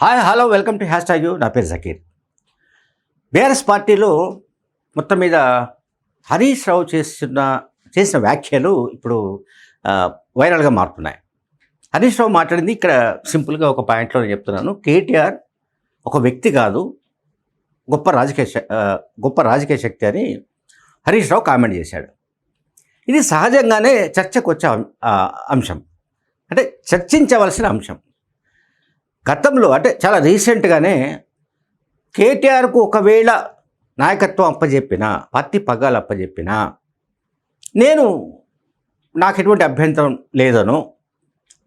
Hi hello welcome to hash tag నా పేరు Zakir. BRS పార్టీలో మొత్తం మీద హరీష్ రావు చేస్తున్న చేసిన వ్యాఖ్యలు ఇప్పుడు వైరల్గా మారుతున్నాయి. హరీష్ రావు మాట్లాడింది ఇక్కడ సింపుల్గా ఒక పాయింట్లో నేను చెప్తున్నాను. కేటీఆర్ ఒక వ్యక్తి కాదు గొప్ప రాజకీయ గొప్ప రాజకీయ శక్తి అని హరీష్ రావు కామెంట్ చేశాడు. ఇది సహజంగానే చర్చకు వచ్చే అం- అంశం. అంటే చర్చించవలసిన అంశం. గతంలో అంటే చాలా రీసెంట్గానే కేటీఆర్కు ఒకవేళ నాయకత్వం అప్పజెప్పినా పత్తి పగ్గాలు అప్పజెప్పినా నేను నాకు ఎటువంటి అభ్యంతరం లేదను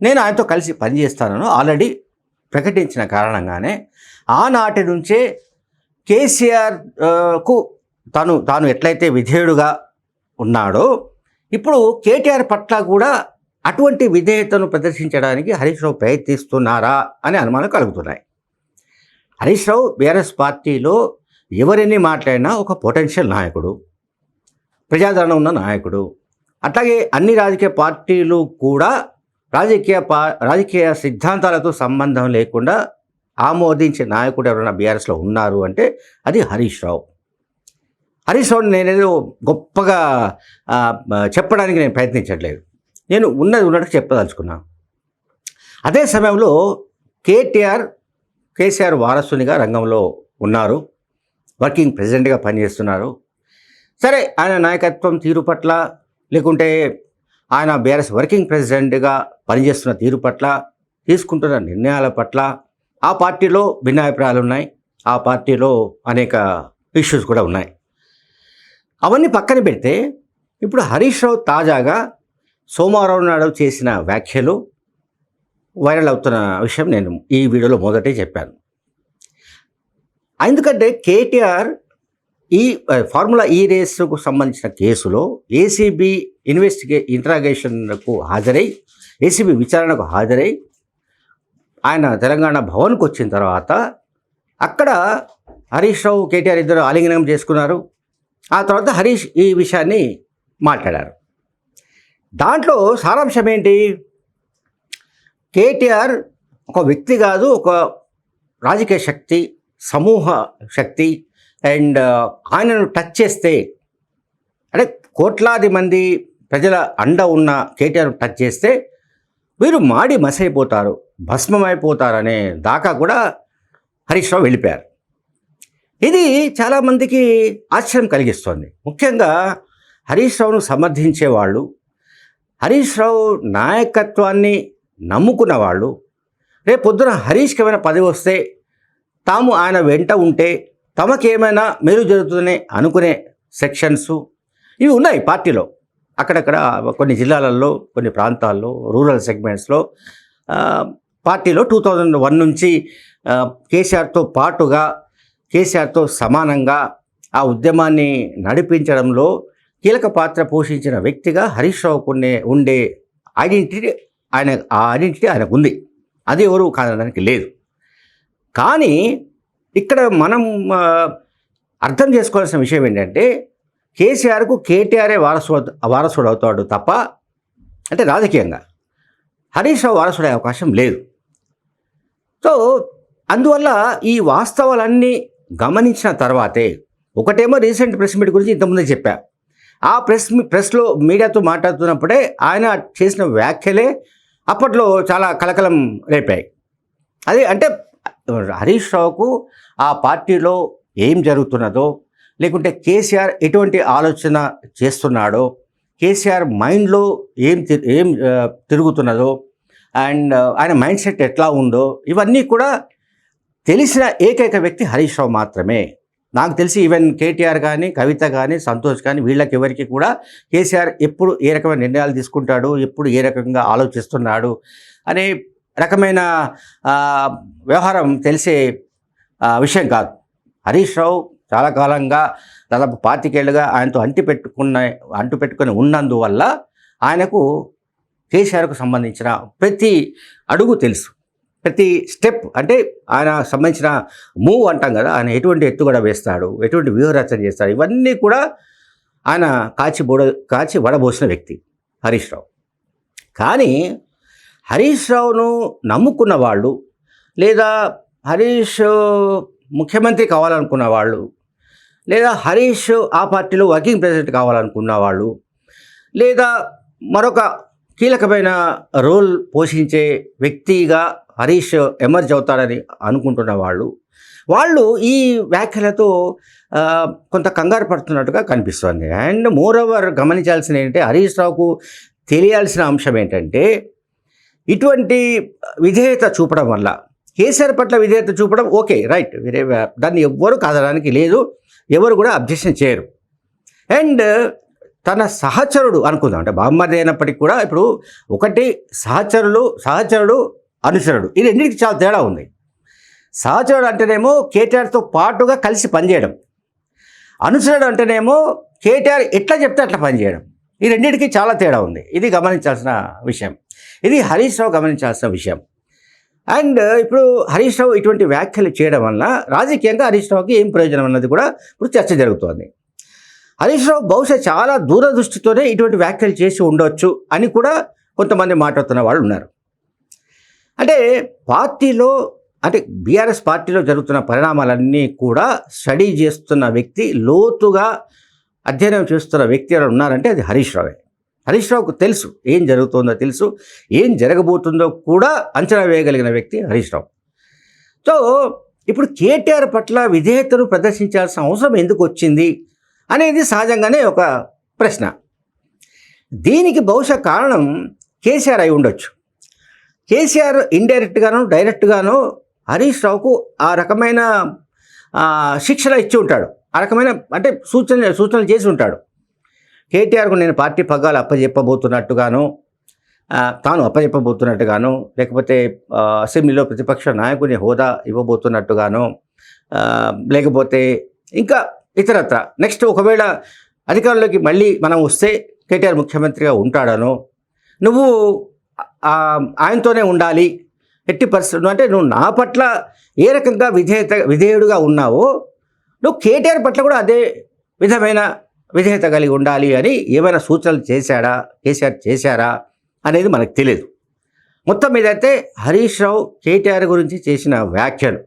నేను ఆయనతో కలిసి పనిచేస్తానను ఆల్రెడీ ప్రకటించిన కారణంగానే ఆనాటి నుంచే కేసీఆర్కు తను తాను ఎట్లయితే విధేయుడుగా ఉన్నాడో ఇప్పుడు కేటీఆర్ పట్ల కూడా అటువంటి విధేయతను ప్రదర్శించడానికి హరీష్ రావు ప్రయత్నిస్తున్నారా అనే అనుమానం కలుగుతున్నాయి. హరీష్ రావు బీఆర్ఎస్ పార్టీలో ఎవరిని మాట్లాడినా ఒక పొటెన్షియల్ నాయకుడు ప్రజాదరణ ఉన్న నాయకుడు అట్లాగే అన్ని రాజకీయ పార్టీలు కూడా రాజకీయ పా రాజకీయ సిద్ధాంతాలతో సంబంధం లేకుండా ఆమోదించే నాయకుడు ఎవరైనా బీఆర్ఎస్లో ఉన్నారు అంటే అది హరీష్ రావు. హరీష్ రావుని నేనేదో గొప్పగా చెప్పడానికి నేను ప్రయత్నించట్లేదు. నేను ఉన్నది ఉన్నట్టు చెప్పదలుచుకున్నాను అదే సమయంలో కేటీఆర్ కేసీఆర్ వారసునిగా రంగంలో ఉన్నారు. వర్కింగ్ ప్రెసిడెంట్గా పనిచేస్తున్నారు. సరే ఆయన నాయకత్వం తీరు పట్ల లేకుంటే ఆయన బీఆర్ఎస్ వర్కింగ్ ప్రెసిడెంట్గా పనిచేస్తున్న తీరు పట్ల తీసుకుంటున్న నిర్ణయాల పట్ల ఆ పార్టీలో భిన్నాభిప్రాయాలు ఉన్నాయి. ఆ పార్టీలో అనేక ఇష్యూస్ కూడా ఉన్నాయి. అవన్నీ పక్కన పెడితే ఇప్పుడు హరీష్ రావు తాజాగా సోమవారం నాడు చేసిన వ్యాఖ్యలు వైరల్ అవుతున్న విషయం నేను ఈ వీడియోలో మొదటే చెప్పాను. ఎందుకంటే కేటీఆర్ ఈ ఫార్ములా ఈ రేసుకు సంబంధించిన కేసులో ఏసీబీ ఇన్వెస్టిగే ఇంట్రాగేషన్కు హాజరై ఏసీబీ విచారణకు హాజరై ఆయన తెలంగాణ భవన్కి వచ్చిన తర్వాత అక్కడ హరీష్ రావు కేటీఆర్ ఇద్దరు ఆలింగనం చేసుకున్నారు. ఆ తర్వాత హరీష్ ఈ విషయాన్ని మాట్లాడారు. దాంట్లో సారాంశం ఏంటి కేటీఆర్ ఒక వ్యక్తి కాదు ఒక రాజకీయ శక్తి సమూహ శక్తి అండ్ ఆయనను టచ్ చేస్తే అంటే కోట్లాది మంది ప్రజల అండ ఉన్న కేటీఆర్ టచ్ చేస్తే వీరు మాడి మసైపోతారు భస్మమైపోతారనే దాకా కూడా హరీష్ రావు వెళ్ళిపోయారు. ఇది చాలామందికి ఆశ్చర్యం కలిగిస్తోంది. ముఖ్యంగా హరీష్ రావును సమర్థించే వాళ్ళు హరీష్ రావు నాయకత్వాన్ని నమ్ముకున్న వాళ్ళు రేపు పొద్దున హరీష్కి ఏమైనా పదవి వస్తే తాము ఆయన వెంట ఉంటే తమకేమైనా మేలు జరుగుతుందని అనుకునే సెక్షన్స్ ఇవి ఉన్నాయి పార్టీలో. అక్కడక్కడ కొన్ని జిల్లాలలో కొన్ని ప్రాంతాల్లో రూరల్ సెగ్మెంట్స్లో పార్టీలో టూ థౌజండ్ వన్ నుంచి కేసీఆర్తో పాటుగా కేసీఆర్తో సమానంగా ఆ ఉద్యమాన్ని నడిపించడంలో కీలక పాత్ర పోషించిన వ్యక్తిగా హరీష్ రావు కొన్ని ఉండే ఐడెంటిటీ ఆయన ఆ ఐడెంటిటీ ఆయనకు ఉంది అది ఎవరు కాదనడానికి లేదు. కానీ ఇక్కడ మనం అర్థం చేసుకోవాల్సిన విషయం ఏంటంటే కేసీఆర్కు కేటీఆర్ఏ వారసుడు వారసుడు అవుతాడు తప్ప అంటే రాజకీయంగా హరీష్ రావు వారసుడే అవకాశం లేదు. సో అందువల్ల ఈ వాస్తవాలన్నీ గమనించిన తర్వాతే ఒకటేమో రీసెంట్ ప్రెస్ మీట్ గురించి ఇంతకుముందే చెప్పా. ఆ ప్రెస్ మీ- ప్రెస్లో మీడియాతో మాట్లాడుతున్నప్పుడే ఆయన చేసిన వ్యాఖ్యలే అప్పట్లో చాలా కలకలం రేపాయి. అది అంటే హరీష్ రావుకు ఆ పార్టీలో ఏం జరుగుతున్నదో లేకుంటే కేసీఆర్ ఎటువంటి ఆలోచన చేస్తున్నాడో కేసీఆర్ మైండ్లో ఏం తి- ఏం తిరుగుతున్నదో అండ్ ఆయన మైండ్ సెట్ ఎట్లా ఉందో ఇవన్నీ కూడా తెలిసిన ఏకైక వ్యక్తి హరీష్ రావు మాత్రమే. నాకు తెలిసి ఈవెన్ కేటీఆర్ కానీ కవిత కానీ సంతోష్ కానీ వీళ్ళకి ఎవరికి కూడా కేసీఆర్ ఎప్పుడు ఏ రకమైన నిర్ణయాలు తీసుకుంటాడు ఎప్పుడు ఏ రకంగా ఆలోచిస్తున్నాడు అనే రకమైన వ్యవహారం తెలిసే విషయం కాదు. హరీష్ రావు చాలా కాలంగా దాదాపు పాతికేళ్ళుగా ఆయనతో అంటి పెట్టుకున్న అంటు పెట్టుకుని ఉన్నందువల్ల ఆయనకు కేసీఆర్కు సంబంధించిన ప్రతి అడుగు తెలుసు. ప్రతి స్టెప్ అంటే ఆయన సంబంధించిన మూవ్ అంటాం కదా ఆయన ఎటువంటి ఎత్తుగడ వేస్తాడు ఎటువంటి వ్యూహరచన చేస్తాడు ఇవన్నీ కూడా ఆయన కాచి బోడ కాచి వడబోసిన వ్యక్తి హరీష్ రావు. కానీ హరీష్ రావును నమ్ముకున్న వాళ్ళు లేదా హరీష్ ముఖ్యమంత్రి కావాలనుకున్న వాళ్ళు లేదా హరీష్ ఆ పార్టీలో వర్కింగ్ ప్రెసిడెంట్ కావాలనుకున్న వాళ్ళు లేదా మరొక కీలకమైన రోల్ పోషించే వ్యక్తిగా హరీష్ ఎమర్జ్ అవుతాడని అనుకుంటున్న వాళ్ళు వాళ్ళు ఈ వ్యాఖ్యలతో కొంత కంగారు పడుతున్నట్టుగా కనిపిస్తుంది. అండ్ మోర్ ఓవర్ గమనించాల్సిన ఏంటంటే హరీష్ రావుకు తెలియాల్సిన అంశం ఏంటంటే ఇటువంటి విధేయత చూపడం వల్ల కేసీఆర్ పట్ల విధేయత చూపడం ఓకే రైట్ వేరే దాన్ని ఎవ్వరు కాదడానికి లేదు ఎవరు కూడా అబ్జెక్షన్ చేయరు. అండ్ తన సహచరుడు అనుకుందాం అంటే బామ్మది అయినప్పటికీ కూడా ఇప్పుడు ఒకటి సహచరులు సహచరుడు అనుచరుడు ఈ రెండింటికి చాలా తేడా ఉంది. సహచరుడు అంటేనేమో కేటీఆర్తో పాటుగా కలిసి పనిచేయడం. అనుసరుడు అంటేనేమో కేటీఆర్ ఎట్లా చెప్తే అట్లా పనిచేయడం. ఈ రెండింటికి చాలా తేడా ఉంది. ఇది గమనించాల్సిన విషయం. ఇది హరీష్ రావు గమనించాల్సిన విషయం. అండ్ ఇప్పుడు హరీష్ రావు ఇటువంటి వ్యాఖ్యలు చేయడం వల్ల రాజకీయంగా హరీష్ రావుకి ఏం ప్రయోజనం అన్నది కూడా ఇప్పుడు చర్చ జరుగుతోంది. హరీష్ రావు బహుశా చాలా దూరదృష్టితోనే ఇటువంటి వ్యాఖ్యలు చేసి ఉండొచ్చు అని కూడా కొంతమంది మాట్లాడుతున్న వాళ్ళు ఉన్నారు. అంటే పార్టీలో అంటే బీఆర్ఎస్ పార్టీలో జరుగుతున్న పరిణామాలన్నీ కూడా స్టడీ చేస్తున్న వ్యక్తి లోతుగా అధ్యయనం చేస్తున్న వ్యక్తి ఎవరు ఉన్నారంటే అది హరీష్ రావే. హరీష్ రావుకు తెలుసు ఏం జరుగుతుందో తెలుసు ఏం జరగబోతుందో కూడా అంచనా వేయగలిగిన వ్యక్తి హరీష్ రావు. సో ఇప్పుడు కేటీఆర్ పట్ల విధేయతను ప్రదర్శించాల్సిన అవసరం ఎందుకు వచ్చింది అనేది సహజంగానే ఒక ప్రశ్న. దీనికి బహుశా కారణం కేసీఆర్ అయి ఉండొచ్చు. కేసీఆర్ ఇండైరెక్ట్గాను డైరెక్ట్గాను హరీష్ రావుకు ఆ రకమైన శిక్షణ ఇచ్చి ఉంటాడు. ఆ రకమైన అంటే సూచన సూచనలు చేసి ఉంటాడు. కేటీఆర్కు నేను పార్టీ పగ్గాలు అప్పచెప్పబోతున్నట్టుగాను తాను అప్పచెప్పబోతున్నట్టుగాను లేకపోతే అసెంబ్లీలో ప్రతిపక్ష నాయకుని హోదా ఇవ్వబోతున్నట్టుగాను లేకపోతే ఇంకా ఇతరత్ర. నెక్స్ట్ ఒకవేళ అధికారంలోకి మళ్ళీ మనం వస్తే కేటీఆర్ ముఖ్యమంత్రిగా ఉంటాడనో నువ్వు ఆయనతోనే ఉండాలి. ఎట్టి పరిస్థితులు అంటే నువ్వు నా పట్ల ఏ రకంగా విధేయత విధేయుడుగా ఉన్నావో నువ్వు కేటీఆర్ పట్ల కూడా అదే విధమైన విధేయత కలిగి ఉండాలి అని ఏమైనా సూచనలు చేశాడా కేసీఆర్ చేశారా అనేది మనకు తెలియదు మొత్తం మీద అయితే హరీష్ రావు కేటీఆర్ గురించి చేసిన వ్యాఖ్యలు.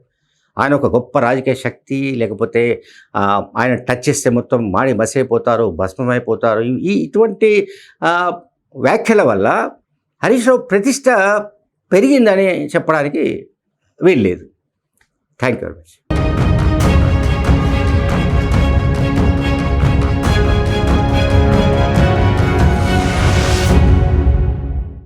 ఆయన ఒక గొప్ప రాజకీయ శక్తి లేకపోతే ఆయన టచ్ చేస్తే మొత్తం మాడి మసైపోతారు భస్మమైపోతారు. ఈ- ఈ ఇటువంటి వ్యాఖ్యల వల్ల హరీష్ రావు ప్రతిష్ట పెరిగిందని చెప్పడానికి వీల్లేదు. Thank you very much.